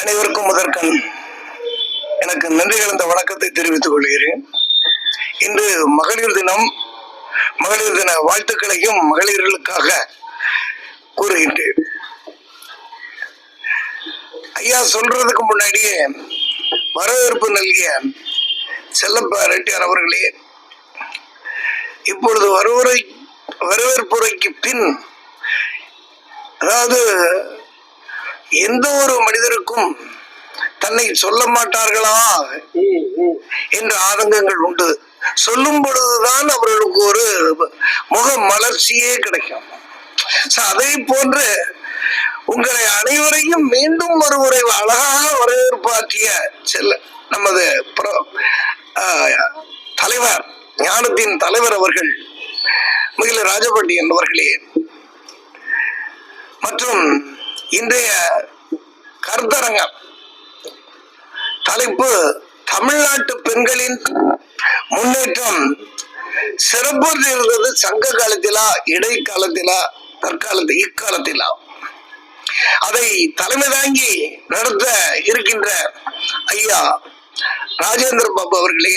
அனைவருக்கும் முதற்கண். எனக்கு நன்றி கலந்த வணக்கத்தை தெரிவித்துக் கொள்கிறேன். இன்று மகளிர் தினம் மகளிர் தின வாழ்த்துக்களையும் மகளிர்களுக்காக கூறுகின்றேன். ஐயா சொல்றதுக்கு முன்னாடியே வரவேற்பு நல்கிய செல்லப்பா ரெட்டியார் அவர்களே இப்பொழுது வருவரை வரவேற்புரைக்கு பின் அதாவது எந்த ஒரு மனிதருக்கும் தன்னை சொல்ல மாட்டார்களா? என்ற ஆதங்கங்கள் உண்டு. சொல்லும் பொழுதுதான் அவர்களுக்கு ஒரு முக மலர்ச்சியே கிடைக்கும். அதை போன்று உங்களை அனைவரையும் மீண்டும் ஒரு முறை அழகாக வரவேற்பாற்றிய செல்ல நமது தலைவர் ஞானத்தின் தலைவர் அவர்கள் மிகில ராஜபட்டி என்பவர்களே மற்றும் இன்றைய கருத்தரங்கம். தலைப்பு தமிழ்நாட்டு பெண்களின் முன்னேற்றம். சிறப்பு இருந்தது சங்க காலத்திலா இடைக்காலத்திலா தற்காலத்து இக்காலத்திலா. அதை தலைமை தாங்கி நடத்த இருக்கின்ற ஐயா ராஜேந்திர பாபு அவர்களே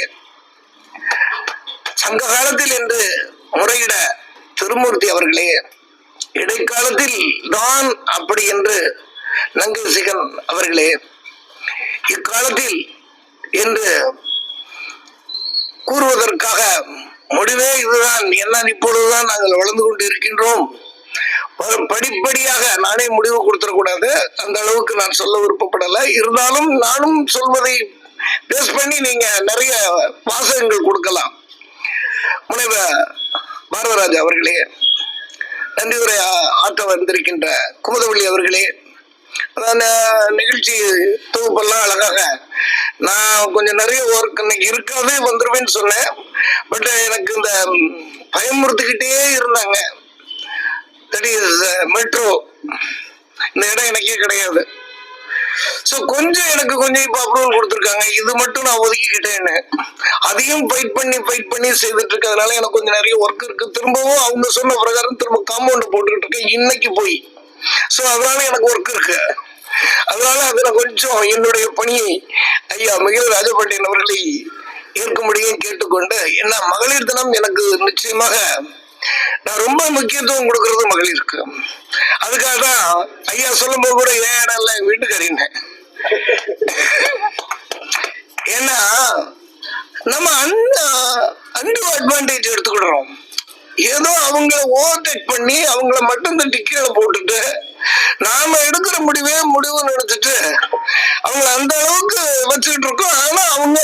சங்க காலத்தில் என்று முறையிட திருமூர்த்தி அவர்களே இடைக்காலத்தில் தான் அப்படி என்று நங்கல் சிகன் அவர்களே இக்காலத்தில் என்று கூறுவதற்காக முடிவே இதுதான். என்ன இப்பொழுதுதான் நாங்கள் வளர்ந்து கொண்டு இருக்கின்றோம் ப- படிப்படியாக நானே முடிவு கொடுத்துடக்கூடாது. அந்த அளவுக்கு நான் சொல்ல விருப்பப்படலை. இருந்தாலும் நானும் சொல்வதை பேஸ் பண்ணி நீங்க நிறைய வாசகங்கள் கொடுக்கலாம். முனைவர் பாரதராஜ் அவர்களே நன்றி உரை ஆற்ற வந்திருக்கின்ற குமுதவள்ளி அவர்களே. அதான் நிகழ்ச்சி தொகுப்பெல்லாம் அழகாக நான் கொஞ்சம் நிறைய ஒர்க் இன்னைக்கு இருக்காதே வந்துருவேன்னு சொன்னேன். பட் எனக்கு இந்த பயமுறுத்துக்கிட்டே இருந்தாங்க. தட் இஸ் மெட்ரோ இந்த இடம் எனக்கே கிடையாது. சோ கொஞ்சம் எனக்கு கொஞ்சம் இப்ப அப்ரூவல் கொடுத்துருக்காங்க. இது மட்டும் நான் ஒதுக்கிக்கிட்டேன்னு அதையும் ஃபைட் பண்ணி ஃபைட் பண்ணி செய்துட்டு இருக்கிறதுனால எனக்கு கொஞ்சம் நிறைய ஒர்க் இருக்கு. திரும்பவும் அவங்க சொன்ன பிரகாரம் திரும்ப காம்பவுண்ட் போட்டுக்கிட்டு இருக்கேன். இன்னைக்கு போய். சோ அதனால எனக்கு ஒர்க் இருக்கு. அதனால அதுல கொஞ்சம் என்னுடைய பணியை ஐயா மிகில ராஜபாண்டியன் அவர்களை ஏற்கும்படியும் கேட்டுக்கொண்டு என்ன மகளிர் தினம் எனக்கு நிச்சயமாக நான் ரொம்ப முக்கியத்துவம் கொடுக்கறது மகளிருக்கு. அதுக்காக தான் ஐயா சொல்லும்போது கூட ஏன் இடம் இல்லை என் வீட்டுக்காரின்னேன் ஏன்னா நம்ம அண்ணா அண்டு அட்வான்டேஜ் எடுத்துக்கிடுறோம். ஏதோ அவங்கள ஓவர்டேக் பண்ணி அவங்கள மட்டும் இந்த டிக்கெட்ல போட்டுட்டு நாம எடுக்கிற முடிவே முடிவு நினைச்சிட்டு அவங்கள அந்த அளவுக்கு வச்சுக்கிட்டு இருக்கோம். ஆனா அவங்க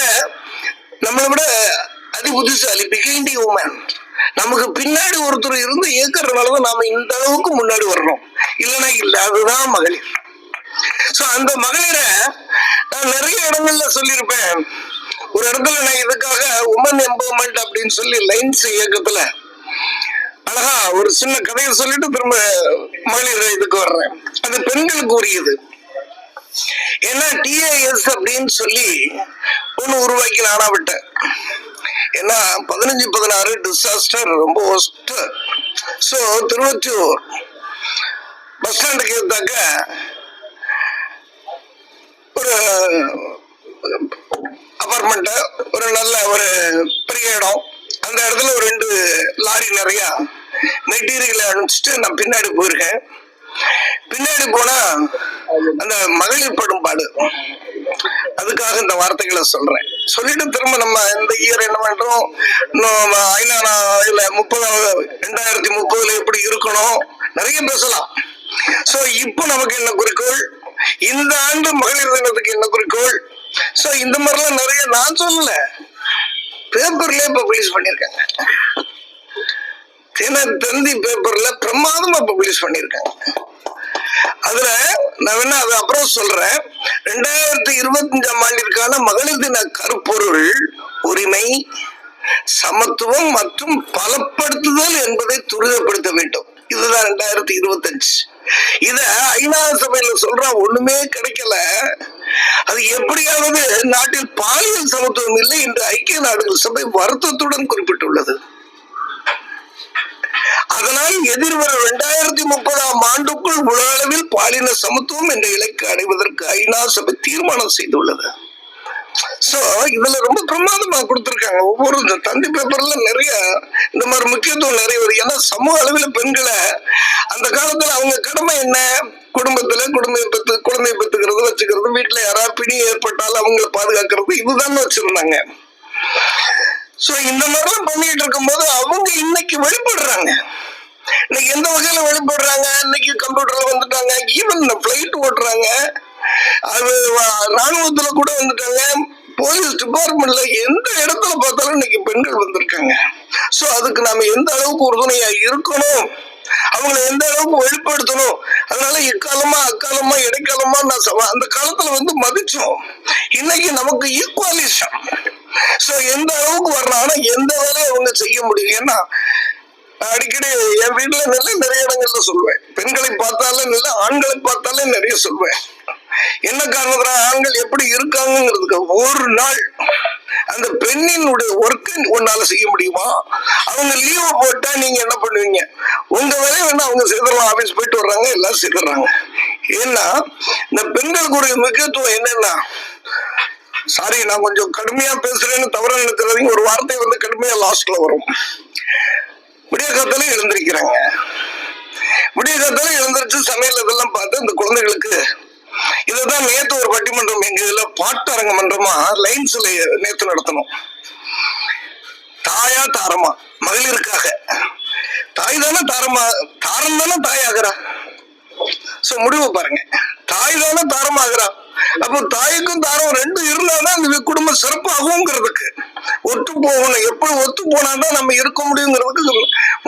நம்மளை விட அதி புத்திசாலி பிகைண்டி உமன் நமக்கு பின்னாடி ஒருத்தர் இருந்து இயக்கறதுனாலதான் நாம இந்த அளவுக்கு முன்னாடி வர்றோம். இல்லைன்னா இல்ல அதுதான் மகளிர். சோ அந்த மகளிரை நான் நிறைய இடங்கள்ல சொல்லியிருப்பேன். ஒரு இடத்துல நான் இதுக்காக உமன் எம்பவர்மெண்ட் அப்படின்னு சொல்லி லைன்ஸ் இயக்கத்துல அழகா ஒரு சின்ன கதையை சொல்லிட்டு திரும்ப மகளிர் இதுக்கு வர்றேன். அது பெண்களுக்கு உரியது ஏன்னா டிஏஎஸ் அப்படின்னு சொல்லி ஒண்ணு உருவாக்கி நானா விட்டேன். ஏன்னா பதினஞ்சு பதினாறு டிசாஸ்டர் ரொம்ப ஒஸ்ட் ஸோ திருவொற்றியூர் பஸ் ஸ்டாண்டுக்கு இருந்தாக்க ஒரு அபார்ட்மெண்ட் ஒரு நல்ல ஒரு பெரிய இடம். அந்த இடத்துல ஒரு ரெண்டு லாரி நிறைய மெட்டீரியல் அனுப்பிச்சிட்டு நான் பின்னாடி போயிருக்கேன். பின்னாடி போனா அந்த மகளிர் படும் பாடு அதுக்காக இந்த வார்த்தைகளை சொல்றேன். சொல்லிட்டு திரும்ப நம்ம இந்த இயர் என்ன பண்றோம்? இன்னும் ஐநா இல்ல முப்பதாவது ரெண்டாயிரத்தி முப்பதுல எப்படி இருக்கணும்? நிறைய பேசலாம். சோ இப்போ நமக்கு என்ன குறிக்கோள்? இந்த ஆண்டு மகளிர் தினத்துக்கு என்ன குறிக்கோள்? சோ இந்த மாதிரிலாம் நிறைய நான் சொல்லல. பேப்பர்லயே பப்ளிஷ் பண்ணிருக்காங்க தந்தி பேப்பர்ல பிரமாதமா பப்ளிஷ் பண்ணிருக்காங்க அதுல நான் வேணா அது அப்புறம் சொல்றேன். ரெண்டாயிரத்தி இருபத்தஞ்சாம் ஆண்டிற்கான மகளிர் தின கருப்பொருள் உரிமை சமத்துவம் மற்றும் பலப்படுத்துதல் என்பதை துரிதப்படுத்த வேண்டும். இதுதான் ரெண்டாயிரத்தி இருபத்தஞ்சு. இத ஐநா சபையில சொல்ற ஒண்ணுமே கிடைக்கல. அது எப்படியாவது நாட்டில் பாலியல் சமத்துவம் இல்லை என்று ஐக்கிய நாடுகள் சபை வருத்தத்துடன் குறிப்பிட்டுள்ளது. அதனால் எதிர்வரும் இரண்டாயிரத்தி முப்பதாம் ஆண்டுக்குள் உலக அளவில் பாலின சமத்துவம் என்ற இலக்கு அடைவதற்கு ஐநா சபை தீர்மானம் செய்துள்ளது. சோ இதுல ரொம்ப பிரமாதமா கொடுத்திருக்காங்க. ஒவ்வொரு இந்த தந்தி பேப்பர்ல நிறைய இந்த மாதிரி முக்கியத்துவம் நிறைய வருது. ஏன்னா சமூக அளவில் பெண்களை அந்த காலத்துல அவங்க கடமை என்ன? குடும்பத்துல குடும்ப பெத்து குழந்தை பெத்துக்கிறது வச்சுக்கிறது வீட்டுல யாராவது பிணி ஏற்பட்டாலும் அவங்களை பாதுகாக்கிறது இதுதான் வச்சிருந்தாங்க. சோ இந்த மாதிரிலாம் பண்ணிட்டு இருக்கும்போது அவங்க இன்னைக்கு வெளிப்படுறாங்க. இன்னைக்கு எந்த வகையில வெளிப்படுறாங்க? இன்னைக்கு கம்ப்யூட்டர்ல வந்துட்டாங்க. ஈவன் பிளைட் ஓட்டுறாங்க. அது ராணுவத்துல கூட வந்துட்டாங்க. போலீஸ் டிபார்ட்மெண்ட்ல எந்த இடத்துல பார்த்தாலும் இன்னைக்கு பெண்கள் வந்திருக்காங்க. சோ அதுக்கு நாம எந்த அளவுக்கு உறுதுணையா இருக்கணும்? அவங்களை எந்த அளவுக்கு வெளிப்படுத்தணும்? அதனால இக்காலமா அக்காலமா இடைக்காலமா நான் அந்த காலத்துல வந்து மதிச்சோம். இன்னைக்கு நமக்கு ஈக்குவாலிசம் சோ எந்த அளவுக்கு வரணும்? ஆனா எந்த வேலையும் அவங்க செய்ய முடியும் ஏன்னா அடிக்கடி என் வீட்டுல நல்ல நிறைய இடங்கள்ல சொல்லுவேன் பெண்களை பார்த்தாலே நல்ல ஆண்களை பார்த்தாலே நிறைய சொல்லுவேன் என்ன காரணத்துல ஆண்கள் எப்படி இருக்காங்கிறதுக்கு ஒரு நாள் அந்த பெண்ணினுடைய ஒர்க்கு உன்னால செய்ய முடியுமா? அவங்க லீவு போட்டா நீங்க என்ன பண்ணுவீங்க? உங்க வேலையை வேணா அவங்க செய்தலாம் ஆபீஸ் போயிட்டு வர்றாங்க எல்லாம் செய்துறாங்க ஏன்னா இந்த பெண்களுக்கு முக்கியத்துவம் என்னன்னா சாரி நான் கொஞ்சம் கடுமையா பேசுறேன்னு தவறு நினைக்கிறதையும் ஒரு வார்த்தை வந்து கடுமையா லாஸ்ட்ல வரும். விடிய காத்தால எழுந்திருக்கிறாங்க. விடிய காத்தால எழுந்திருச்சு சமையல் இதெல்லாம் பார்த்து இந்த குழந்தைகளுக்கு இதுதான் நேத்து ஒரு பட்டிமன்றம் எங்க இதுல பாட்டு அரங்க மன்றமா லைன்ஸ்ல நேத்து நடத்தணும். தாயா தாரமா மகளிருக்காக. தாய் தானே தாரமா தாரம் தானே தாயாகிறா? சோ முடிவு பாருங்க. தாய் தானே தாரமாகிறா? அப்போ தாய்க்கும் தாரம் ரெண்டும் இருந்தாதான் அந்த குடும்பம் சிறப்பாகுங்கிறதுக்கு. ஒத்து போகணும். எப்படி ஒத்து போனாதான் நம்ம இருக்க முடியுங்கிறதுக்கு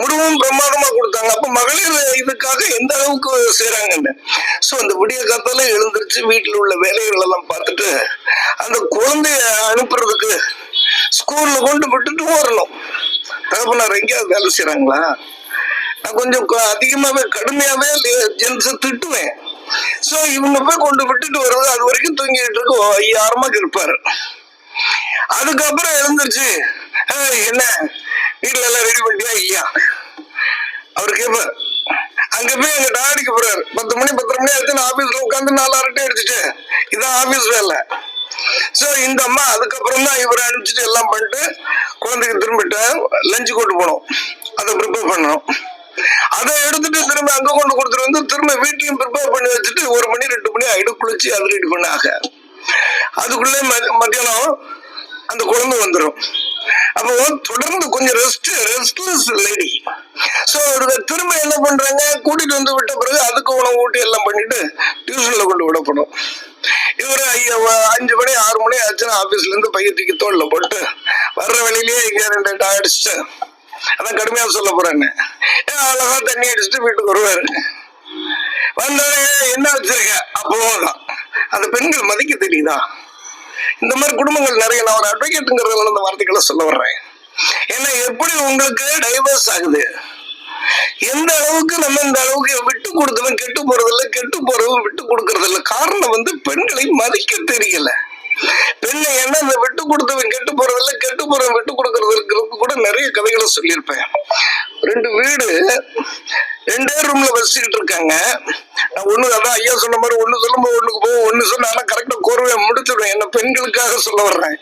முடிவும் பிரமாதமா கொடுத்தாங்க. அப்ப மகளிர் இதுக்காக எந்த அளவுக்கு செய்யறாங்கன்னு சோ அந்த விடிய காத்தால எழுந்திருச்சு வீட்டுல உள்ள வேலைகள் எல்லாம் பார்த்துட்டு அந்த குழந்தைய அனுப்புறதுக்கு ஸ்கூல்ல கொண்டு விட்டுட்டு வரணும் தகப்பனார் எங்கேயாவது வேலை செய்யறாங்களா நான் கொஞ்சம் அதிகமாவே கடுமையாவே ஜென்ஸ திட்டுவேன். சோ இவங்க போய் கொண்டு விட்டுட்டு வருவது அது வரைக்கும் தூங்கிட்டு இருக்கு ஐயாயிரமா இருப்பாரு அதுக்கப்புறம் எழுந்துருச்சு. என்ன? வீட்டுல எல்லாம் ரெடி பண்ணியா ஐயா அவர் கேட்பார் அங்க போய் எங்க டாடிக்கு போறாரு. பத்து மணி பத்தரை மணி ஆச்சு ஆபீஸ்ல உட்காந்து நாலு அரட்டை அடிச்சுட்டு. இதான் ஆபீஸ் வேலை. சோ இந்த அம்மா அதுக்கப்புறம் தான் இவரை அனுப்பிச்சிட்டு எல்லாம் பண்ணிட்டு குழந்தைக்கு திரும்பிட்டு லஞ்சு கூட்டு போனோம். அதை ப்ரிப்பேர் பண்ணணும். அதை எடுத்துட்டு திரும்ப அங்க கொண்டு கொடுத்துட்டு வந்து திரும்ப வீட்லயும் ப்ரிப்பேர் பண்ணி வச்சுட்டு ஒரு மணி ரெண்டு மணி ஆயிடும். குளிச்சு அது ரெடி பண்ணாக. அதுக்குள்ளே மத்தியானம் அந்த குழந்தை வந்துடும் அப்போ தொடர்ந்து கொஞ்சம் ரெஸ்ட் ரெஸ்ட்லெஸ் லேடி சோ திரும்ப என்ன பண்றாங்க? கூட்டிட்டு வந்து விட்ட பிறகு அதுக்கு உணவு ஊட்டி எல்லாம் பண்ணிட்டு டியூஷன்ல கொண்டு விடப்படும். இவரு அஞ்சு மணி ஆறு மணி ஆச்சுன்னா ஆபீஸ்ல இருந்து பையத்துக்கு தூக்கி தோல்ல போட்டு வர்ற வழியிலேயே இங்க ரெண்டு அடிச்சுட்டு அதான் கடுமையா சொல்ல போறேன்னு. ஏன் அழகா தண்ணி அடிச்சுட்டு வீட்டுக்கு வருவாரு. வந்தோடனே என்ன வச்சிருக்க? அப்போதான் அந்த பெண்கள் மதிக்க தெரியுதா? இந்த மாதிரி குடும்பங்கள் நிறைய நான் ஒரு அட்வொகேட்டுங்கிறதுல அந்த வார்த்தைகளை சொல்ல வர்றேன். ஏன்னா எப்படி உங்களுக்கு டைவர்ஸ் ஆகுது? எந்த அளவுக்கு நம்ம இந்த அளவுக்கு விட்டு கொடுத்தவன் கெட்டு போறதில்ல கெட்டு போறவன் விட்டு கொடுக்கறதில்ல காரணம் வந்து பெண்களை மதிக்க தெரியல. பெண்ணை என்ன இந்த விட்டு கொடுத்தவன் கெட்டு போறதில்ல கெட்டு போறவன் விட்டு கொடுக்கறதுக்கு கூட நிறைய கதைகளை சொல்லியிருப்பேன். ரெண்டு வீடு ரெண்டே ரூம்ல வசிச்சுட்டு இருக்காங்க. நான் ஒண்ணு அதான் ஐயா சொன்ன மாதிரி ஒண்ணு சொல்லும்போது ஒண்ணுக்கு போவோம் ஒண்ணு சொன்னா கரெக்டா கோருவேன் முடிச்சுடுவேன். என்ன பெண்களுக்காக சொல்ல வர்றேன்.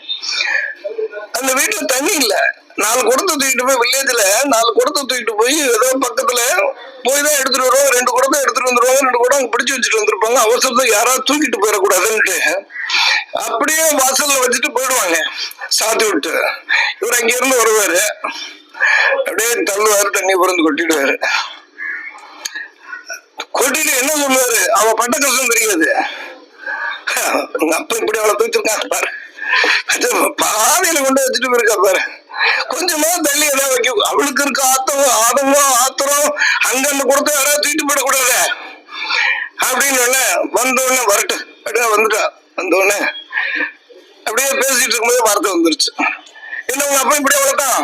அந்த வீட்டுல தண்ணி இல்ல. நாலு குடத்தை தூக்கிட்டு போய் வில்லேஜ்ல நாலு குடத்தை தூக்கிட்டு போய் ஏதோ பக்கத்துல போய் தான் எடுத்துட்டு வருவோம் ரெண்டு குடத்தை எடுத்துட்டு வந்துருவாங்க ரெண்டு குடம் அங்க பிடிச்சு வச்சுட்டு வந்திருப்பாங்க. அவசரத்தை யாராவது தூக்கிட்டு போயிடக்கூடாதுன்ட்டு அப்படியே வாசல்ல வச்சுட்டு போயிடுவாங்க. சாத்தி விட்டு. இவர் அங்கிருந்து வருவாரு. அப்படியே தள்ளுவாரு தண்ணி பிறந்து கொட்டிடுவாரு. கொட்டிட்டு என்ன சொல்லுவாரு? அவன் பட்ட கஷ்டம் தெரியாது. உங்க அப்பா இப்படி அவளை தூக்கிருக்காங்க பாரு. பாதையில கொண்டு வச்சுட்டு போயிருக்கா பாரு. கொஞ்சமா தள்ளி ஏதாவது வைக்கும் அவளுக்கு இருக்க ஆத்தம் ஆதவம் ஆத்திரம் அங்க கொடுத்து யாராவது தூக்கிட்டு போயிடக்கூடாது? அப்படின்னு உடனே வந்த உடனே வரட்டு. அப்படியே வந்துட்டா. வந்த உடனே அப்படியே பேசிட்டு இருக்கும்போது வார்த்தை வந்துருச்சு. என்ன உங்க அப்பா இப்படி அவ்வளவுதான்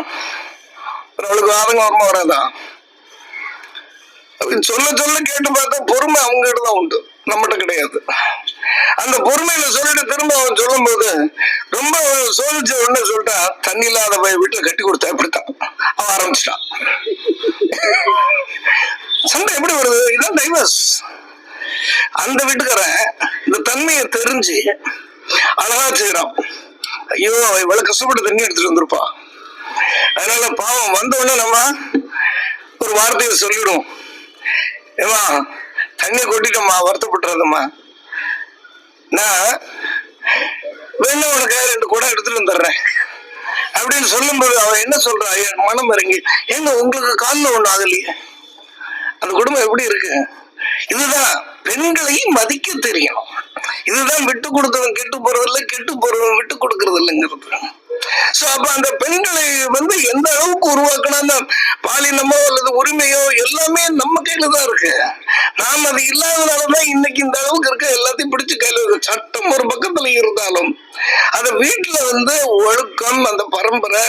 அவளுக்கு ஆதங்கம் வரமா வராதான் அப்படின்னு சொல்ல சொல்ல கேட்டு பார்த்தா பொறுமை அவங்க கிட்ட தான் உண்டு. நம்மகிட்ட கிடையாது. அந்த பொறுமையில சொல்லிட்டு திரும்ப அவன் சொல்லும் போது ரொம்ப சோதிச்ச உடனே சொல்லிட்டா தண்ணி இல்லாத போய் வீட்டுல கட்டி கொடுத்தா இப்படித்தான். அவன் ஆரம்பிச்சிட்டான். சண்டை எப்படி வருது? இதான் டைவர்ஸ் அந்த வீட்டுக்காரன் இந்த தன்மையை தெரிஞ்சு அழகா செய்யறான் ஐயோ இவ்வளவு கஷ்டப்பட்டு தண்ணி எடுத்துட்டு வந்திருப்பா அதனால பாவம் வந்த உடனே நம்ம ஒரு வார்த்தையை சொல்லிடுவோம். ஏமா தண்ணி கொட்டிட்டோம்மா வருத்தப்பட்டுறதும்மா. நான் வேணும் உனக்கு ரெண்டு குடம் எடுத்துட்டு வந்துடுறேன். அப்படின்னு சொல்லும்போது அவன் என்ன சொல்றா? என் மனம் இறங்கி ஏங்க உங்களுக்கு காலில் ஒண்ணு ஆகலையே? அந்த குடும்பம் எப்படி இருக்கு? இதுதான் பெண்களை மதிக்க தெரியும் இதுதான் விட்டு கொடுத்தவன் கெட்டு போறதில்ல கெட்டு போறவன் விட்டு கொடுக்கறது இல்லைங்கிறது சோ அப்ப அந்த பெண்களை வந்து எந்த அளவுக்கு உருவாக்கணும் அந்த பாலினமோ அல்லது உரிமையோ எல்லாமே நம்ம கையில தான் இருக்கு. நாம் அது இல்லாதனாலதான் இன்னைக்கு இந்த அளவுக்கு இருக்க எல்லாத்தையும் பிடிச்சு கையில இருக்கு சட்டம் ஒரு பக்கத்துல இருந்தாலும் அந்த வீட்டுல வந்து ஒழுக்கம் அந்த பரம்பரை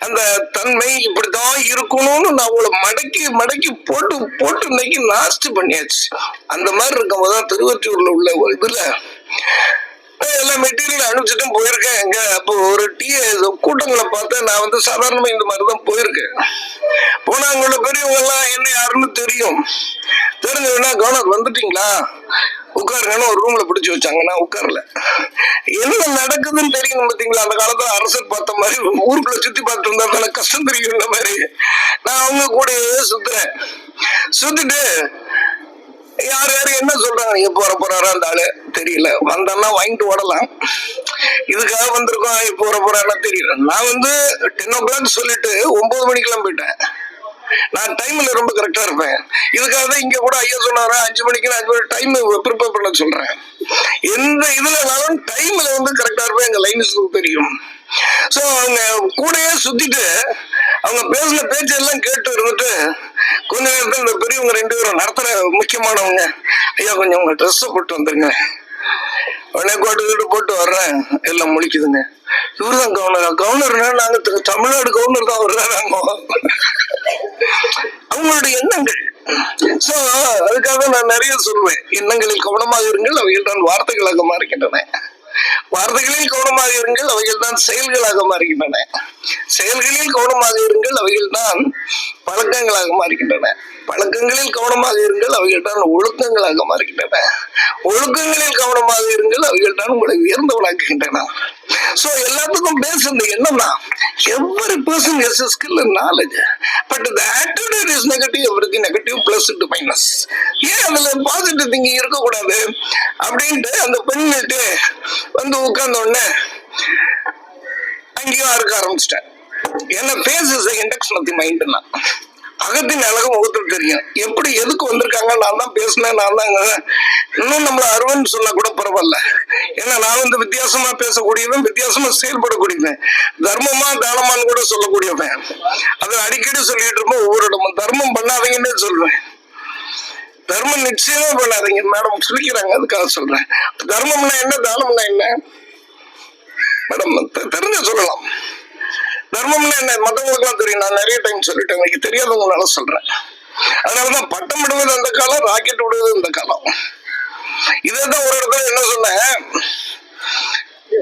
அந்த தன்மை இப்படிதான் இருக்கணும்னு நான் உங்களை மடக்கி மடக்கி போட்டு போட்டு இன்னைக்கு நாஸ்ட் பண்ணியாச்சு. அந்த மாதிரி இருக்கும் போதுதான் திருவற்றூர்ல உள்ள ஒரு இதுல எல்லா மெட்டீரியல் அனுப்பிச்சிட்டும் போயிருக்கேன் எங்க. அப்போ ஒரு டீ கூட்டங்களை பார்த்து நான் வந்து சாதாரணமா இந்த மாதிரி தான் போயிருக்கேன். போனா அங்கோட பெரியவங்க எல்லாம் என்ன யாருன்னு தெரியும். தெரிஞ்சதுன்னா கவனம் வந்துட்டீங்களா? உட்காருங்கன்னு ஒரு ரூம்ல பிடிச்சி வச்சாங்க. நான் உட்காரல. என்ன நடக்குதுன்னு தெரியும் பார்த்தீங்களா அந்த காலத்துல அரசர் பார்த்த மாதிரி ஊருக்குள்ள சுத்தி பார்த்து இருந்தா தானே கஷ்டம் தெரியும் இந்த மாதிரி. நான் அவங்க கூடயே சுத்துறேன். சுத்திட்டு யார் யாரு என்ன சொல்றாங்க நீங்க போற போறாரா அந்த ஆளு? தெரியல. வந்தோம்னா வாங்கிட்டு ஓடலாம். இதுக்காக வந்திருக்கோம் இப்ப போற போறாருன்னா தெரியல. நான் வந்து டென் ஓ கிளாக் சொல்லிட்டு ஒன்பது மணிக்கெல்லாம் போயிட்டேன். நான் டைம்ல ரொம்ப கரெக்டா இருப்பேன். இதுக்காக தான் இங்க கூட ஐயா சொன்னாரா அஞ்சு மணிக்கு நான் அஞ்சு மணி டைம் ப்ரிப்பேர் பண்ண சொல்றேன். எந்த இதுலனாலும் டைம்ல வந்து கரெக்டா இருப்பேன். எங்க லைன்ஸ் தெரியும். சோ அவங்க கூடயே சுத்திட்டு அவங்க பேசின பேச்செல்லாம் கேட்டு இருந்துட்டு கொஞ்ச நேரத்தில் இந்த பெரியவங்க ரெண்டு பேரும் நடத்துற முக்கியமானவங்க ஐயா கொஞ்சம் உங்க ட்ரெஸ் போட்டு வந்துருங்க. உடனே கோட்டு கீட்டு போட்டு வர்றேன். எல்லாம் முழிக்குதுங்க இவருதான் கவர்னர் கவர்னர்னா நாங்க தமிழ்நாடு கவர்னர் தான் வர்றாங்க அவங்களுடைய எண்ணங்கள். சோ அதுக்காக நான் நிறைய சொல்லுவேன் எண்ணங்களில் கவனமாக இருங்கள். அவைகள் தான் வார்த்தைகளாக மாறுகின்றன. வார்த்தைகளில் கவனமாக இருங்கள் அவைகள் தான் செயல்களாக மாறுகின்றன. செயல்களில் கவனமாக இருங்கள் அவைகள் தான் பழக்கங்களாக மாறுகின்றன பழக்கங்களில் கவனமாக இருங்கள் அவைகள்தான் ஒழுக்கங்களாக மாறுகின்றன ஒழுக்கங்களில் கவனமாக இருங்கள் அவைகள்தான் உங்களை உயர்ந்தவளாக்குகின்றன சோ எல்லாத்துக்கும் பேஸ் இந்த எண்ணம் தான். Every person has skill knowledge but the attitude is negative everything negative plus to minus ஏன் அதுல பாசிட்டிவ் திங்கிங் இருக்கக்கூடாது? அப்படின்ட்டு அந்த பெண்ணிட்டு வந்து உட்கார்ந்த உடனே அங்கேயும் அறுக்க ஆரம்பிச்சிட்டேன். என்ன face is induction of the மைண்ட்னா அகத்தின் அழகு முகத்தில் தெரியும். எப்படி எதுக்கு வந்திருக்காங்க? நான் தான் பேசினேன் நான் தான் இன்னும் நம்மள அருவன் சொன்னா கூட பரவாயில்ல. ஏன்னா நான் வந்து வித்தியாசமா பேசக்கூடியவன் வித்தியாசமா செயல்படக்கூடியவன். தர்மமா தானமான்னு கூட சொல்லக்கூடியவன். அதை அடிக்கடி சொல்லிட்டு இருப்போம் ஒவ்வொரு இடமும். தர்மம் பண்ணாதீங்கன்னு சொல்றேன். தர்மம் நிச்சயமா பண்ணாதீங்க. மேடம் சொல்லிக்கிறாங்க அதுக்காக சொல்றேன். தர்மம்னா என்ன தானம்னா என்ன? மேடம் தெரிஞ்ச சொல்லலாம். தர்மம்னா என்ன? மற்றவங்களுக்குலாம் தெரியும். நான் நிறைய டைம் சொல்லிட்டேன். எனக்கு தெரியாதவங்களால சொல்றேன். அதனாலதான் பட்டம் விடுவது அந்த காலம் ராக்கெட் விடுவது இந்த காலம். இதான் ஒரு இடத்துல என்ன சொன்னேன்?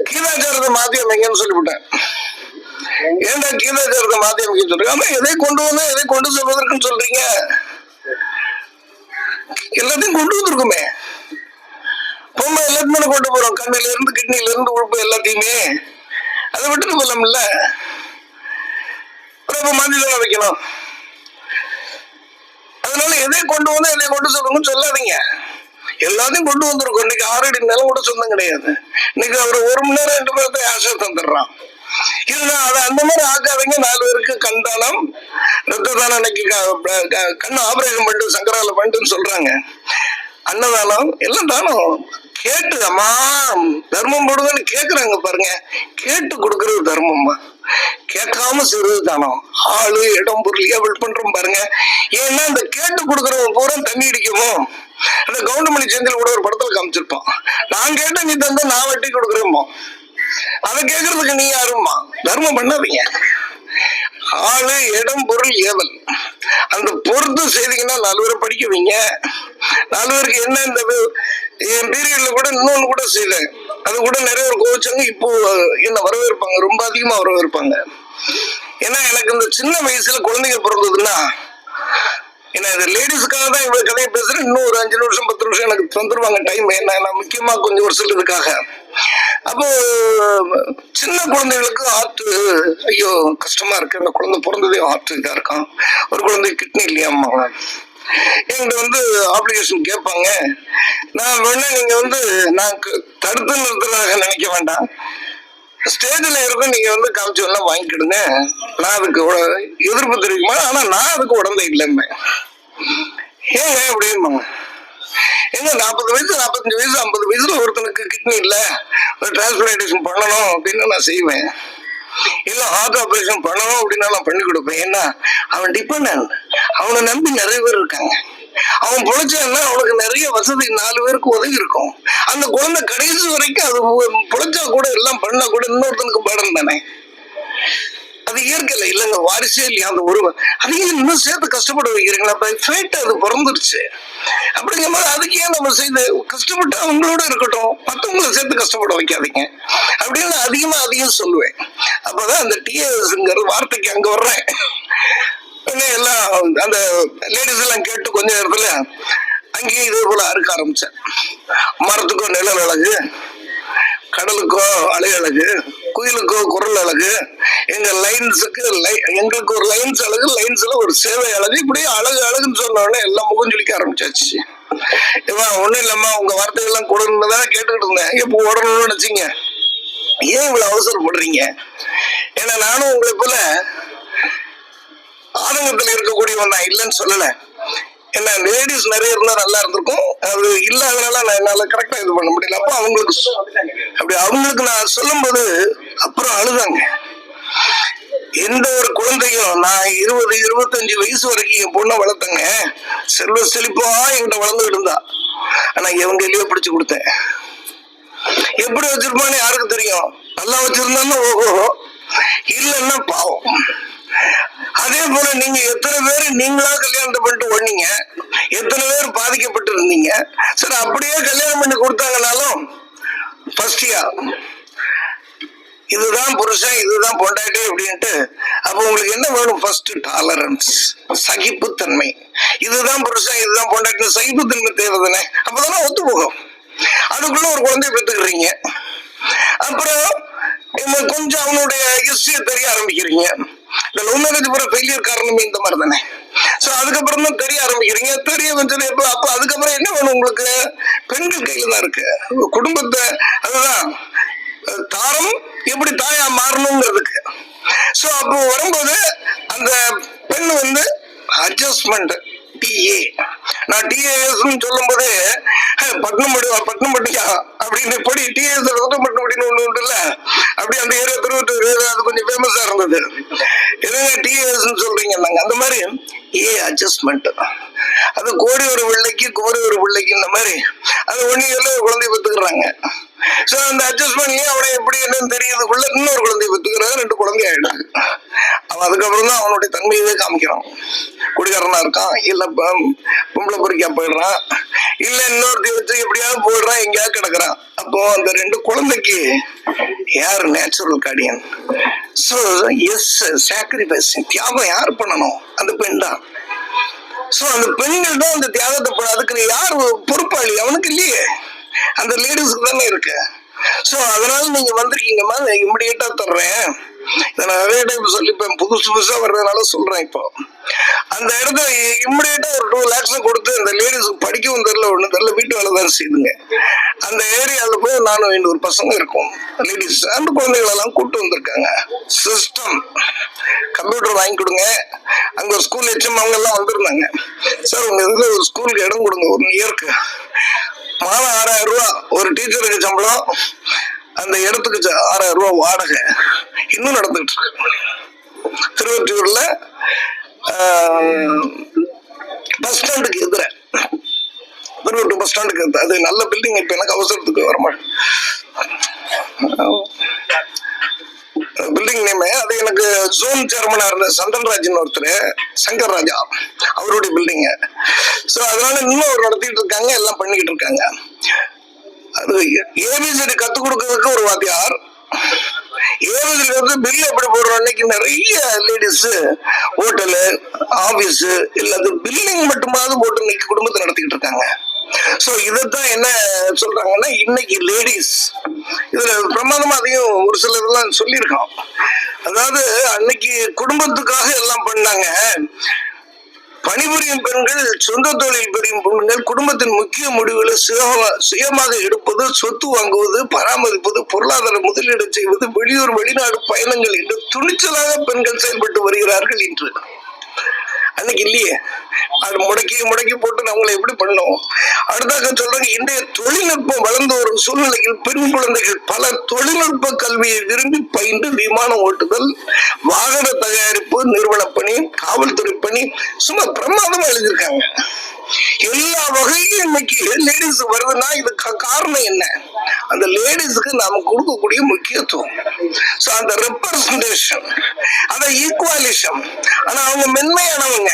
கீதாச்சாரத்தை மாத்தி அமைங்கன்னு சொல்லிவிட்டேன். ஏன்டா கீதாச்சாரத்தை மாத்தி அமைக்க சொல்றீங்க? எதை கொண்டு வந்து எதை கொண்டு செல்வதற்குன்னு சொல்றீங்க? எல்லாத்தையும் கொண்டு வந்திருக்குமே. பொம்மை எல்லாத்தையுமே கொண்டு போறோம். கண்ணில இருந்து கிட்னில இருந்து உழுப்பு எல்லாத்தையுமே. அதை விட்டுட்டு போலாம்ல? அப்புறம் மாத்தி வைக்கணும். அதனால எதை கொண்டு வந்து என்னை கொண்டு சொல்லுங்கன்னு சொல்லாதீங்க. எல்லாத்தையும் கொண்டு வந்திருக்கோம். இன்னைக்கு ஆறு அடி நிலம் கூட சொந்தம் கிடையாது. இன்னைக்கு அவர் ஒரு மணி நேரம் ரெண்டு மணி நேரத்தை ஆசை தந்துடுறான். இதுதான் அதை அந்த மாதிரி ஆக்காதீங்க. நாலு பேருக்கு கண் தானம் ரத்த தானம் இன்னைக்கு கண் ஆபரேஷன் பண்ணிட்டு சங்கரால பண்ணிட்டுன்னு சொல்றாங்க. அன்னதானம் எல்லாம் தானம். கேட்டு அம்மா தர்மம் போடுங்கன்னு கேக்குறாங்க பாருங்க. கேட்டு கொடுக்கறது தர்மம்மா. கேட்காம சிறு தானம் ஆளு இடம் பொருள் ஏவல் பண்றோம் பாருங்க. ஏன்னா இந்த கேட்டு கொடுக்கறவங்க பூரா தண்ணி அடிக்குமோ? அந்த கவுண்டமணி செந்தில் கூட ஒரு படத்துல காமிச்சிருப்பான். நான் கேட்ட நீ தந்தா நான் வட்டி கொடுக்குறேமோ அதை கேட்கறதுக்கு நீ யாருமா தர்மம் பண்ணாதீங்க. ஆளு இடம் பொருள் ஏவல். அந்த பொறுத்து செய்தீங்கன்னா நாலு பேரை படிக்க வைங்க. நாலு பேருக்கு என்ன இந்த என் பீரியட்ல கூட இன்னொன்னு கூட செய்தேன் அது கூட நிறைய பேர் கோவிச்சாங்க இப்போ என்ன வரவேற்பாங்க ரொம்ப அதிகமா வரவேற்பாங்க. ஏன்னா எனக்கு இந்த சின்ன வயசுல குழந்தைங்க பிறந்ததுன்னா ஏன்னா இது லேடிஸுக்காக தான் இவ்வளவு கதையை பேசுறேன். இன்னும் ஒரு அஞ்சு நிமிஷம் பத்து நிமிஷம் எனக்கு தந்துருவாங்க டைம் என்ன நான் முக்கியமா கொஞ்சம் ஒரு சிலதுக்காக. அப்போ சின்ன குழந்தைகளுக்கு ஹார்ட் ஐயோ கஷ்டமா இருக்கு. அந்த குழந்தை பிறந்ததே ஹார்ட் இதா இருக்கான். ஒரு குழந்தை கிட்னி இல்லையாம்மா என்கிட்ட வந்து ஆப்ளிகேஷன் கேட்பாங்க. நான் வேணா நீங்க வந்து நான் தடுத்து நிறுத்துறதாக நினைக்க வேண்டாம். ஸ்டேஜில் இருக்கும் நீங்க வந்து காமிச்சு வேணா வாங்கிக்கிடுங்க. நான் அதுக்கு உட- எதிர்ப்பு தெரிவிக்குமா? ஆனா நான் அதுக்கு உடம்பு இல்லைன்னு ஏங்க அப்படிம்பாங்க. ஏங்க நாற்பது வயசு நாற்பத்தஞ்சு வயசு ஐம்பது வயசுல ஒருத்தனுக்கு கிட்னி இல்லை. ஒரு டிரான்ஸ்பிளான்டேஷன் பண்ணணும் அப்படின்னு நான் செய்வேன். இல்ல ஹார்ட் ஆபரேஷன் பண்ணணும் அப்படின்னா நான் பண்ணி கொடுப்பேன். ஏன்னா அவன் டிபெண்ட் அவனை நம்பி நிறைய பேர் இருக்காங்க. அவன் பொழைச்சான்னா அவனுக்கு நிறைய வசதி நாலு பேருக்கு உதவி இருக்கும். அந்த குழந்தை கடைசி வரைக்கும் அது புழைச்சா பொழைச்சா கூட எல்லாம் பண்ணா கூட இன்னொருத்தனுக்கு படம் தானே? அது இயற்கையில இல்லைங்க வாரிசே இல்லையா அந்த உருவம் அதையும் இன்னும் சேர்த்து கஷ்டப்பட வைக்கிறீங்களா? இப்ப ஃபேட் அது பிறந்துருச்சு. அப்படிங்கும் போது அதுக்கு ஏன் நம்ம செய்து கஷ்டப்பட்டு அவங்களோட இருக்கட்டும் மற்றவங்கள சேர்த்து கஷ்டப்பட வைக்காதீங்க. அப்படின்னு அதிகமா அதிகம் சொல்லுவேன். அப்பதான் அந்த டிஎஸ்ங்கிற வார்த்தைக்கு அங்க வர்றேன். உடனே எல்லாம் அந்த லேடிஸ் எல்லாம் கேட்டு கொஞ்ச நேரத்துல அங்கேயும் இதே போல அறுக்க ஆரம்பிச்சேன். மரத்துக்கும் நிழல் அழகு கடலுக்கோ அலை அழகு குயிலுக்கோ குரல் அழகு எங்க லைன்ஸுக்கு எங்களுக்கு ஒரு லைன்ஸ் அழகு லைன்ஸ்ல ஒரு சேவை அழகு. இப்படி அழகு அழகுன்னு சொன்னவனே உடனே எல்லாம் முகஞ்சொலிக்க ஆரம்பிச்சாச்சு. இவன் ஒண்ணும் இல்லம்மா உங்க வார்த்தைகள்லாம் கொடுன்னு தான் கேட்டுக்கிட்டு இருந்தேன். எப்போ ஓடணும்னு நினைச்சீங்க? ஏன் இவ்வளவு அவசரப்படுறீங்க? ஏன்னா நானும் உங்களை போல ஆதங்கத்தில் இருக்கக்கூடியவன் நான் இல்லைன்னு சொல்லலை. ஏன்னா லேடிஸ் நிறைய இருந்தா நல்லா இருந்திருக்கும். அது இல்லாதனால நான் என்னால கரெக்டா இது பண்ண முடியல. அப்போ அவங்களுக்கு அப்படி அவங்களுக்கு நான் சொல்லும்போது அப்புறம் அழுதாங்க. எந்த ஒரு குழந்தையும் நான் இருபது இருபத்தஞ்சு வயசு வரைக்கும் என் பொண்ணை வளர்த்தங்க. செல்வ செழிப்பா என்கிட்ட வளர்ந்துட்டு இருந்தா. ஆனா இவங்க எಲ್ಲಿயோ பிடிச்சு கொடுத்தேன். எப்படி வச்சிருப்பான்னு யாருக்கு தெரியும்? நல்லா வச்சிருந்தான்னு ஓஹோ. இல்லைன்னா பாவம். அதே போல நீங்க எத்தனை பேர் நீங்களா கல்யாணத்தை பண்ணிட்டு ஒண்ணீங்க எத்தனை பேர் பாதிக்கப்பட்டு இருந்தீங்க சரி அப்படியே கல்யாணம் பண்ணி கொடுத்தாங்கனாலும் ஃபர்ஸ்டியா இதுதான் புருஷன் இதுதான் பொண்டாட்டி அப்படின்ட்டு அப்ப உங்களுக்கு என்ன வேணும்? ஃபர்ஸ்ட் டாலரன்ஸ் சகிப்புத்தன்மை. இதுதான் புருஷன் இதுதான் பொண்டாட்டி சகிப்புத்தன்மை தேவை தானே அப்பதானே ஒத்து போகும் அதுக்குள்ள ஒரு குழந்தைய பெற்றுக்கிறீங்க. அப்புறம் கொஞ்சம் அவனுடைய ஹிஸ்டரிய தெரிய ஆரம்பிக்கிறீங்க. இந்த லவ் மேரேஜ் போற ஃபெயிலியர் காரணமே இந்த மாதிரி தானே? சோ அதுக்கப்புறம் தான் தெரிய ஆரம்பிக்கிறீங்க. தெரிய வந்து எப்ப? அப்ப அதுக்கப்புறம் என்ன வேணும் உங்களுக்கு? பெண்கள் கையில தான் இருக்கு. குடும்பத்தை அதுதான். தாரம் எப்படி தாயா மாறணுங்கிறதுக்கு. சோ அப்போ வரும்போது அந்த பெண் வந்து அட்ஜஸ்ட்மெண்ட் டிஏ நான் டிஏஎஸ் சொல்லும் போது பட்னம் படி அப்படின்னு இப்படி டிஏஎஸ் பட்னம் ஒண்ணு உண்டு இல்ல அப்படி அந்த ஏரியா திருவட்டூர் area அது கொஞ்சம் ஃபேமஸா இருந்தது. எதுங்க டிஏஎஸ் சொல்றீங்க? நாங்க அந்த மாதிரி ஏ அட்ஜஸ்ட்மெண்ட் அது கோடி ஒரு பிள்ளைக்கு கோடி ஒரு பிள்ளைக்கு இந்த மாதிரி. அது ஒன்னு ஒரு குழந்தைய பெற்றுக்கிறாங்க சோ அந்த அட்ஜஸ்ட்மெண்ட்லயே அவனை எப்படி என்னன்னு தெரியறதுக்குள்ள இன்னொரு குழந்தைய பெற்றுக்கிறாங்க ரெண்டு குழந்தை ஆயிடுது. அவன் அதுக்கப்புறம் தான் அவனுடைய தன்மையவே காமிக்கிறான். குடிகாரனா இருக்கான் இல்ல பொம்பளை பொறிக்கா போயிடுறான் இல்ல இன்னொருத்தி வச்சு எப்படியாவது போயிடுறான் எங்கேயாவது கிடக்குறான். அப்போ அந்த ரெண்டு குழந்தைக்கு யார்? Natural guardian so as sacrifice தியாகம் யார் பண்ணணும்? அந்த பெண் தான். சோ அந்த பெண்கள் தான் அந்த தியாகத்தை பண்ண அதுக்கு யார் பொறுப்பாளி? அவனுக்கு இல்லையே. அந்த லேடிஸ்க்கு தானே இருக்கு. சோ அதனால நீங்க வந்திருக்கீங்கம்மா நான் இம்மிடியேட்டா தர்றேன். இதை நான் நிறைய டைம் சொல்லிப்பேன். புதுசு புதுசா வர்றதுனால சொல்றேன் இப்போ. அந்த இடத்துல இம்மிடியேட்டா ஒரு டூ லேக்ஸும் கொடுத்து அந்த லேடிஸுக்கு படிக்கவும் தெரியல ஒண்ணு தெரியல வீட்டு வேலை தான் செய்யுதுங்க. அந்த ஏரியாவில் போய் நானும் இன்னொரு பசங்க இருக்கும். லேடிஸ் அந்த குழந்தைகள் எல்லாம் கூட்டு வந்திருக்காங்க. சிஸ்டம் கம்ப்யூட்டர் வாங்கி கொடுங்க. அங்க ஒரு ஸ்கூல் ஹெச்எம் HM அவங்க எல்லாம் வந்திருந்தாங்க. சார் உங்க இதுல ஒரு ஸ்கூலுக்கு இடம் கொடுங்க ஒரு இயருக்கு. மாதம் ஆறாயிரம் ரூபா. ஒரு டீச்சருக்கு சம்பளம். அந்த இடத்துக்கு ச- ஆறாயிரம் ரூபா வாடகை. இன்னும் நடந்துகிட்டு இருக்கு. திருவொற்றியூர்ல பஸ் ஸ்டாண்டுக்கு எதிர. திருவொட்டூர் பஸ் ஸ்டாண்டுக்கு எதிர. அது நல்ல பில்டிங் இப்ப எனக்கு அவசரத்துக்கு வர பில்டிங் நேம் அது எனக்கு ஜோன் சேர்மனா இருந்த சந்தன்ராஜன் ஒருத்தர் சங்கர் ராஜா அவருடைய பில்டிங் ஸோ அதனால இன்னும் அவர் நடத்திட்டு இருக்காங்க எல்லாம் பண்ணிக்கிட்டு இருக்காங்க. அது ஏபிசிடி கற்றுக் கொடுக்கறதுக்கு ஒரு வாத்தியார். ஏழுல இருந்து பில் எப்படி போடுறோம்? அன்னைக்கு நிறைய லேடிஸ் ஹோட்டலு ஆபீஸ் இல்லாத பில்லிங் மட்டுமாவது போட்டு இன்னைக்கு குடும்பத்தை நடத்திக்கிட்டு இருக்காங்க. சோ இதைத்தான் என்ன சொல்றாங்கன்னா இன்னைக்கு லேடிஸ் இதுல பிரமாதமா அதையும் ஒரு சில இதெல்லாம் சொல்லியிருக்கோம். அதாவது அன்னைக்கு குடும்பத்துக்காக எல்லாம் பண்ணாங்க. பணிபுரியும் பெண்கள் சொந்த தொழில் புரியும் பெண்கள் குடும்பத்தின் முக்கிய முடிவுகளை சுயமா- சுயமாக எடுப்பது சொத்து வாங்குவது பராமரிப்பது பொருளாதார முதலீடு செய்வது வெளியூர் வெளிநாடு பயணங்கள் என்று துணிச்சலாக பெண்கள் செயல்பட்டு வருகிறார்கள் இன்று. அன்னைக்கு இல்லையே. அது முடக்கி முடக்கி போட்டு நம்மளை எப்படி பண்ணோம்? அடுத்தாக சொல்றாங்க இன்றைய தொழில்நுட்பம் வளர்ந்து வரும் சூழ்நிலையில் பெண் குழந்தைகள் பல தொழில்நுட்ப கல்வியை விரும்பி பயின்று விமானம் ஓட்டுதல் வாகன தயாரிப்பு நிறுவன பணி காவல்துறை பணி சும்மா பிரமாதமா எழுதியிருக்காங்க. எல்லா வகையும் இன்னைக்கு லேடிஸ் வருதுன்னா இதுக்கு காரணம் என்ன? அந்த லேடிஸுக்கு நாம கொடுக்கக்கூடிய முக்கியத்துவம். ஸோ அந்த ரெப்ரசன்டேஷன் அந்த ஈக்குவாலிசம் ஆனா அவங்க மென்மையானவங்க.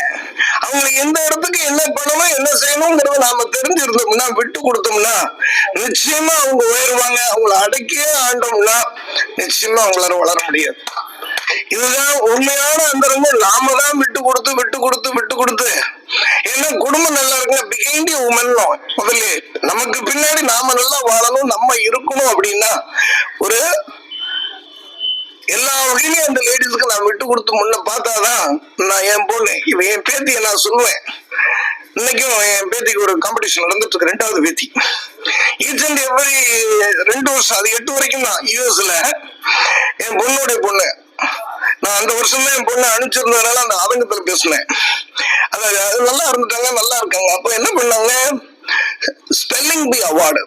அவங்க எந்த இடத்துக்கு என்ன பண்ணணும் என்ன செய்யணுங்கிறத நாம தெரிஞ்சிருந்தோம்னா விட்டு கொடுத்தோம்னா நிச்சயமா அவங்க உயருவாங்க அவங்கள அடக்கியே ஆண்டோம்னா நிச்சயமா அவங்களால வளர முடியாது. இதுதான் உண்மையான அந்தரங்க. நாம தான் விட்டு கொடுத்து விட்டு கொடுத்து விட்டு கொடுத்து. ஏன்னா குடும்பம் நல்லா இருக்குங்க பிகைண்டி உமன் முதல்ல நமக்கு பின்னாடி நாம நல்லா வாழணும் நம்ம இருக்கணும் அப்படின்னா ஒரு எல்லா வகையிலையும் அந்த லேடிஸ்க்கு நான் விட்டு கொடுத்து முன்ன பார்த்தாதான் நான் என் பொண்ணு இவன் என் பேத்தியை நான் சொல்லுவேன். இன்னைக்கும் என் பேத்திக்கு ஒரு காம்படிஷன் நடந்துட்டு இருக்கு ரெண்டாவது பேத்தி. ஈச் அண்ட் எவ்ரி ரெண்டு வருஷம் அது எட்டு வரைக்கும் தான் யூஎஸ்ல என் பொண்ணுடைய பொண்ணு. நான் அந்த வருஷம் தான் என் பொண்ணு அனுப்பிச்சிருந்ததுனால அந்த ஆதங்கத்துல பேசினேன். அதாவது நல்லா இருந்துட்டாங்க நல்லா இருக்காங்க. அப்ப என்ன பண்ணாங்க? ஸ்பெல்லிங் பி அவார்டு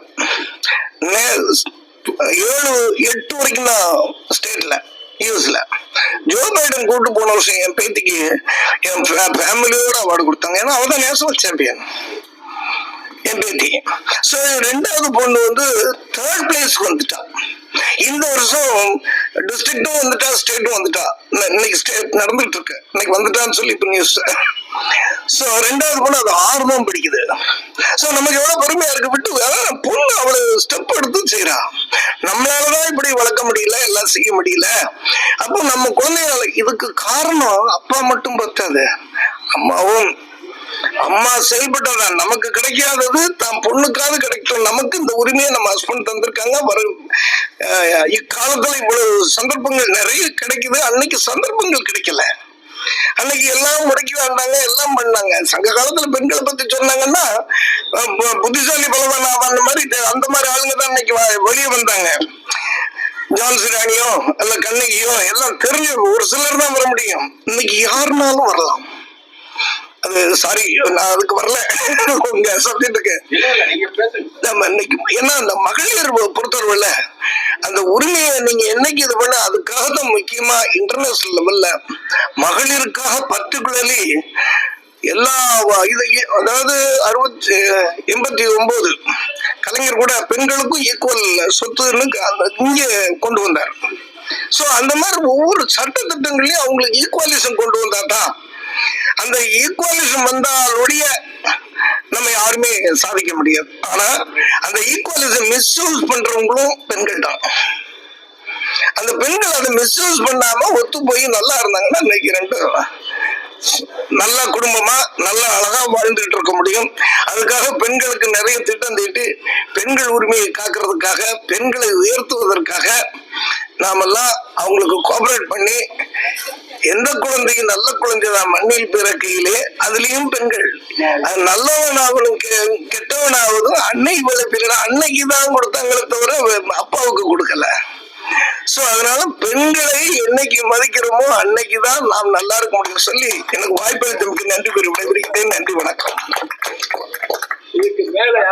ஏழு எட்டு வரைக்கும் தான் ஸ்டேட்ல யூஎஸ்ல ஜோ பைடன் கூட்டு போன வருஷம் என் பேத்திக்கு என் ஃபேமிலியோட அவார்டு கொடுத்தாங்க. ஏன்னா அவதான் நேஷனல் சாம்பியன் என் பேத்தி ஸோ ரெண்டாவது பொண்ணு வந்து தேர்ட் பிளேஸ்க்கு வந்துட்டா. இந்த வருஷம் டிஸ்ட்ரிக்டும் வந்துட்டா ஸ்டேட்டும் வந்துட்டா. இன்னைக்கு ஸ்டேட் நடந்துட்டு இருக்கு. இன்னைக்கு வந்துட்டான்னு சொல்லி இப்போ நியூஸ் ஸோ ரெண்டாவது பொண்ணு அது ஆறு பிடிக்குது. சோ ஸோ நமக்கு எவ்வளவு பொறுமையா இருக்கு விட்டு பொண்ணு அவ்வளவு ஸ்டெப் எடுத்து செய்யறா நம்மளாலதான் இப்படி வளர்க்க முடியல எல்லாம் செய்ய முடியல. அப்போ நம்ம குழந்தைகளை இதுக்கு காரணம் அப்பா மட்டும் பத்தாது அம்மாவும் அம்மா செயல்பட்டதான். நமக்கு கிடைக்காதது தான் பொண்ணுக்காவது கிடைக்கும். நமக்கு இந்த உரிமையை நம்ம ஹஸ்பண்ட் தந்திருக்காங்க. வரும் இக்காலத்துல இவ்வளவு சந்தர்ப்பங்கள் நிறைய கிடைக்குது. அன்னைக்கு சந்தர்ப்பங்கள் கிடைக்கல. அன்னைக்கு எல்லாம் முடக்கி வாழ்ந்தாங்க எல்லாம் பண்ணாங்க. சங்க காலத்துல பெண்களை பத்தி சொன்னாங்கன்னா புத்திசாலி பலவான் ஆவான் மாதிரி அந்த மாதிரி ஆளுங்க தான் இன்னைக்கு வ- வெளியே வந்தாங்க. ஜான்சி ராணியோ அல்ல கண்ணகியோ எல்லாம் தெரிஞ்ச ஒரு சிலர் தான் வர முடியும். இன்னைக்கு யாருனாலும் வரலாம். அது சாரி நான் அதுக்கு வரல. உங்க பேசுங்க. நம்ம இன்னைக்கு ஏன்னா அந்த மகளிர் பொறுத்தவரையில அந்த உரிமையை நீங்க என்னைக்கு இது பண்ண அதுக்காக தான் முக்கியமா இன்டர்நேஷனல் லெவல்ல மகளிருக்காக பர்டிகுலர்லி எல்லா வ- இது இ- அதாவது அறுபத்தி எண்பத்தி ஒன்பது கலைஞர் கூட பெண்களுக்கும் ஈக்குவல் சொத்துன்னு இங்க கொண்டு வந்தார். சோ அந்த மாதிரி ஒவ்வொரு சட்ட திட்டங்களையும் அவங்களுக்கு ஈக்குவலிசம் கொண்டு வந்தா தான் அந்த ஈக்குவலிசம் வந்தால் ஒழிய நம்ம யாருமே சாதிக்க முடியாது. ஆனா அந்த ஈக்குவலிசம் மிஸ்யூஸ் பண்றவங்களும் பெண்கள் தான். அந்த பெண்கள் அதை மிஸ்யூஸ் பண்ணாம ஒத்து போய் நல்லா இருந்தாங்கன்னா இன்னைக்கு ரெண்டு நல்ல குடும்பமா நல்ல அழகா வாழ்ந்துட்டு இருக்க முடியும். அதுக்காக பெண்களுக்கு நிறைய திட்டம் தீட்டி பெண்கள் உரிமையை காக்கிறதுக்காக பெண்களை உயர்த்துவதற்காக நாமெல்லாம் அவங்களுக்கு கோஆபரேட் பண்ணி எந்த குழந்தையும் நல்ல குழந்தைதான் மண்ணில் பிறக்கையிலே அதுலயும் பெண்கள். அது நல்லவனாவதும் கெ- கெட்டவனாவதும் அன்னை வளர்ப்பினா அன்னைக்கு தான் கொடுத்தாங்களே தவிர அப்பாவுக்கு கொடுக்கல. சோ அதனால பெண்களை என்னைக்கு மதிக்கிறோமோ அன்னைக்குதான் நாம் நல்லா இருக்க முடியும். சொல்லி எனக்கு வாய்ப்பளித்தமைக்கு நன்றி கூறி விடைபெறுகிறேன். நன்றி வணக்கம். இதுக்கு மேல